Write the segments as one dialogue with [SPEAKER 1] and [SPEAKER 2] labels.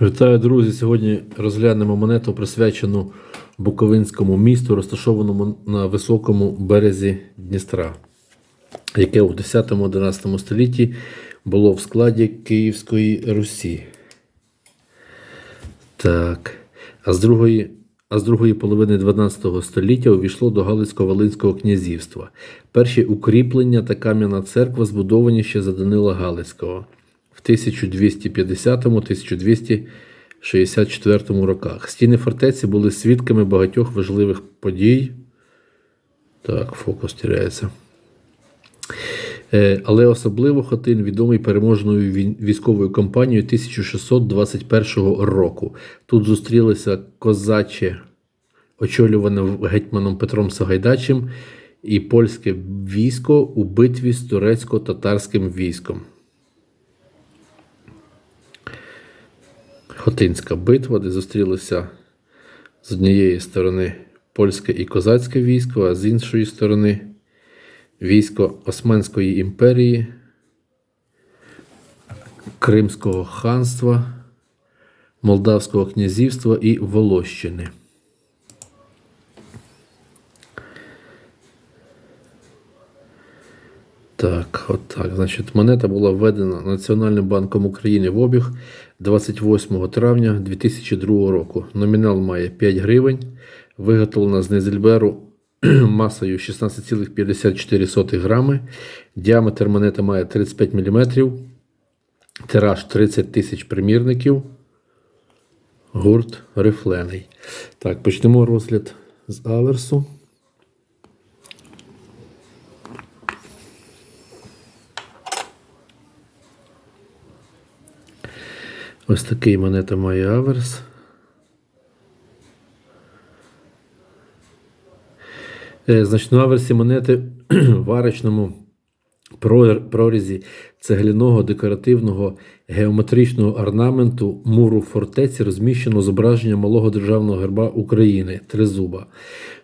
[SPEAKER 1] Вітаю, друзі! Сьогодні розглянемо монету, присвячену Буковинському місту, розташованому на високому березі Дністра, яке у 10-11 столітті було в складі Київської Русі. Так. А з другої, а з другої половини 12 століття увійшло до Галицько-Волинського князівства. Перші укріплення та кам'яна церква збудовані ще за Данила Галицького 1250-1264 роках. Стіни фортеці були свідками багатьох важливих подій. Так, фокус тіряється. Е, Але особливо Хотин відомий переможною військовою кампанією 1621 року. Тут зустрілися козаче, очолюване гетьманом Петром Сагайдачем, і польське військо у битві з турецько-татарським військом. Хотинська битва, де зустрілися з однієї сторони польське і козацьке військо, а з іншої сторони військо Османської імперії, Кримського ханства, Молдавського князівства і Волощини. Так, от так. Значить, монета була введена Національним банком України в обіг 28 травня 2002 року. Номінал має 5 гривень, виготовлена з Незельберу масою 16,54 грами. Діаметр монети має 35 мм, тираж 30 тисяч примірників. Гурт рифлений. Так, почнемо розгляд з аверсу. Ось такий монета має аверс. Е, Значить, на аверсі монети в арочному прорізі цегляного декоративного геометричного орнаменту муру фортеці розміщено зображення малого державного герба України тризуба,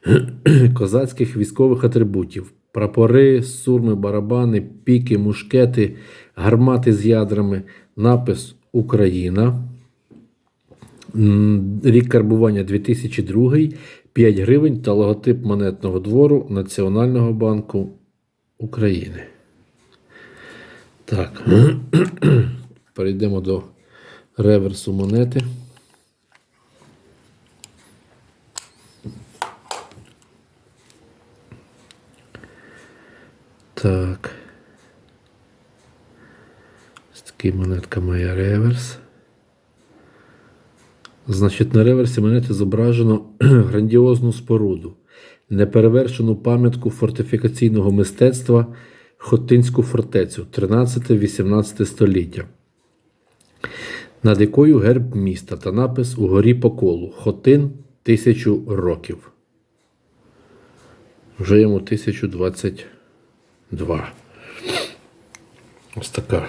[SPEAKER 1] козацьких військових атрибутів, прапори, сурми, барабани, піки, мушкети, гармати з ядрами, напис Україна. Рік карбування 2002, 5 гривень та логотип монетного двору Національного банку України. Так. Перейдемо до реверсу монети. Так. Такий монетка має реверс. Значить, на реверсі монети зображено грандіозну споруду, неперевершену пам'ятку фортифікаційного мистецтва Хотинську фортецю 13-18 століття, над якою герб міста та напис у горі по колу Хотин тисячу років. Вже йому 1022. Ось така.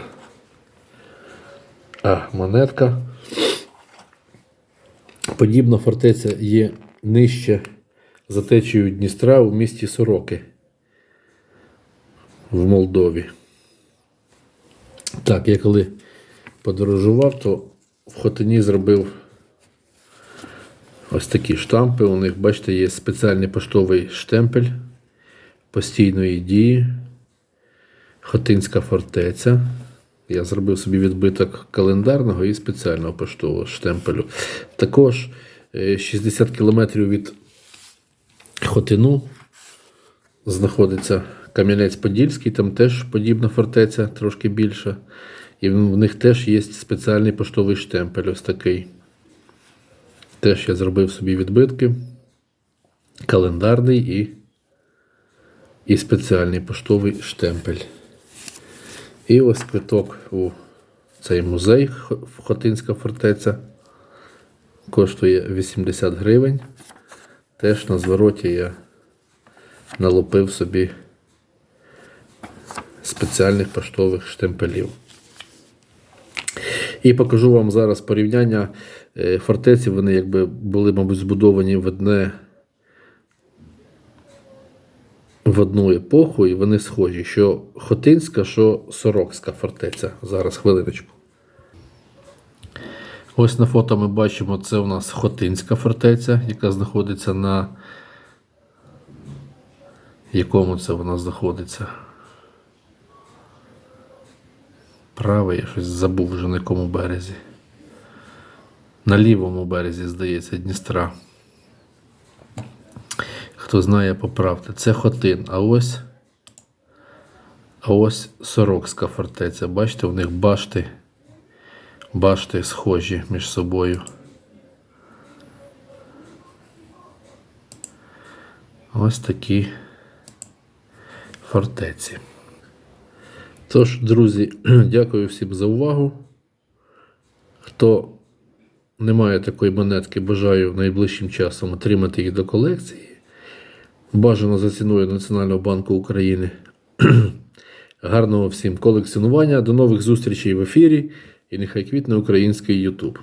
[SPEAKER 1] А, монетка. Подібна фортеця є нижче за течією Дністра у місті Сороки в Молдові. Так, я коли подорожував, то в Хотині зробив ось такі штампи. У них, бачите, є спеціальний поштовий штемпель постійної дії. Хотинська фортеця. Я зробив собі відбиток календарного і спеціального поштового штемпелю. Також е, 60 кілометрів від Хотину знаходиться Кам'янець-Подільський, там теж подібна фортеця, трошки більша. І в них теж є спеціальний поштовий штемпель, ось такий. Теж я зробив собі відбитки. Календарний і, і спеціальний поштовий штемпель. І ось квиток у цей музей Хотинська фортеця. Коштує 80 гривень. Теж на звороті я налупив собі спеціальних поштових штемпелів. І покажу вам зараз порівняння е, фортеці. Вони якби були, мабуть, збудовані в одне в одну епоху, і вони схожі, що Хотинська, що Сорокська фортеця. Зараз хвилиночку. Ось на фото ми бачимо, це у нас Хотинська фортеця, яка знаходиться на. Якому це вона знаходиться? Правий, я щось забув вже на якому березі. На лівому березі, здається, Дністра. Хто знає, поправте. Це Хотин. А ось. А ось Сорокська фортеця. Бачите, у них башти. Башти схожі між собою. Ось такі фортеці. Тож, друзі, дякую всім за увагу. Хто не має такої монетки, бажаю найближчим часом отримати їх до колекції. Бажано за ціною Національного банку України. Гарного всім колекціонування. До нових зустрічей в ефірі. І нехай квітне український YouTube.